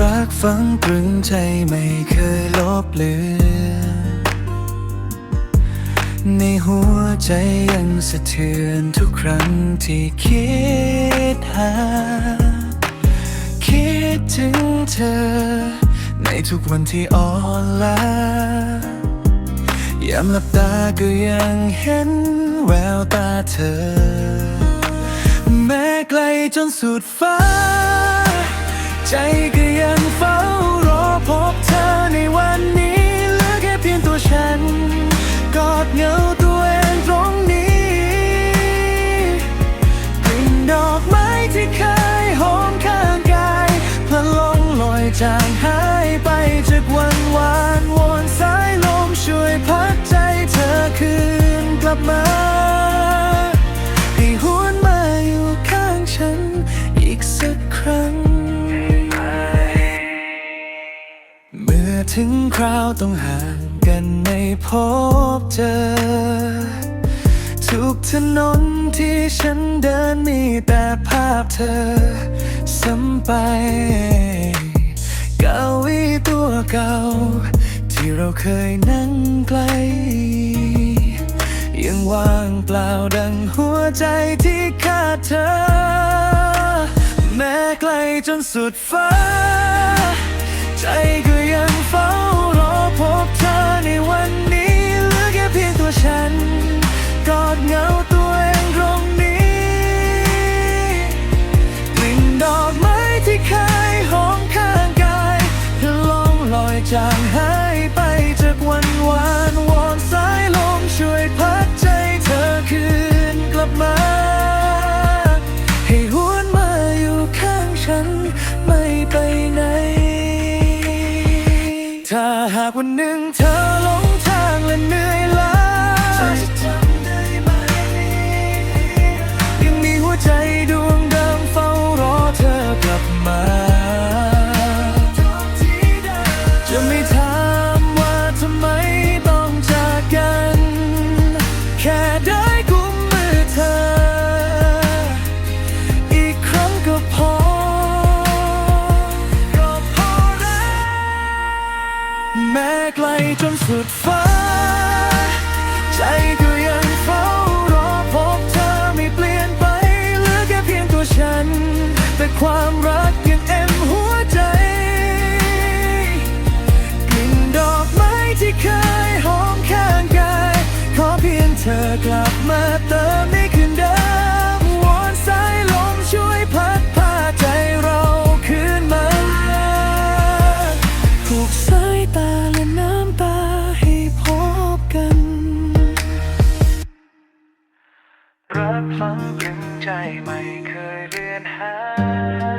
รักฝังตรึงใจไม่เคยลบเลือนในหัวใจยังสะเทือนทุกครั้งที่คิดหา คิดถึงเธอ ในทุกวันที่อ่อนล้ายามหลับตาก็ยังเห็นแววตาเธอ แม้ไกลจนสุดฟ้า ใจก็ยังเฝ้ารอพบเธอในวันนี้เหลือแค่เพียงตัวฉัน กอดเหงาตัวเองตรงนี้กลิ่นดอกไม้ที่เคยหอมข้างกายพลันลงลอยจางหาย ถึงคราวต้องห่างกันในพบเจอ ทุกถนนที่ฉันเดินมีแต่ภาพเธอซ้ำไปเก้าอี้ตัวเก่า ที่เราเคยนั่งใกล ยังว่างเปล่าดังหัวใจที่ขาดเธอ แม้ไกลจนสุดฟ้า จางหายไปจากวันวานวอนสายลมช่วยพัดใจเธอคืนกลับมา ให้หวนมาอยู่ข้างฉันไม่ไปไหน ถ้าหากวันหนึ่งเธอ จนสุดฟ้า ใจก็ยังเฝ้ารอพบเธอไม่เปลี่ยนไปเหลือแค่เพียงตัวฉัน แต่ความรักยังเอ็มหัวใจกลิ่นดอกไม้ที่เคยหอมข้างกาย ขอเพียงเธอกลับมาเติมให้คืนเดิมวอนสายลมช่วยพัดพาใจเราคืนมาถูกสายตาและน้ำตา รักฝังตรึงใจไม่เคยเลือนหาย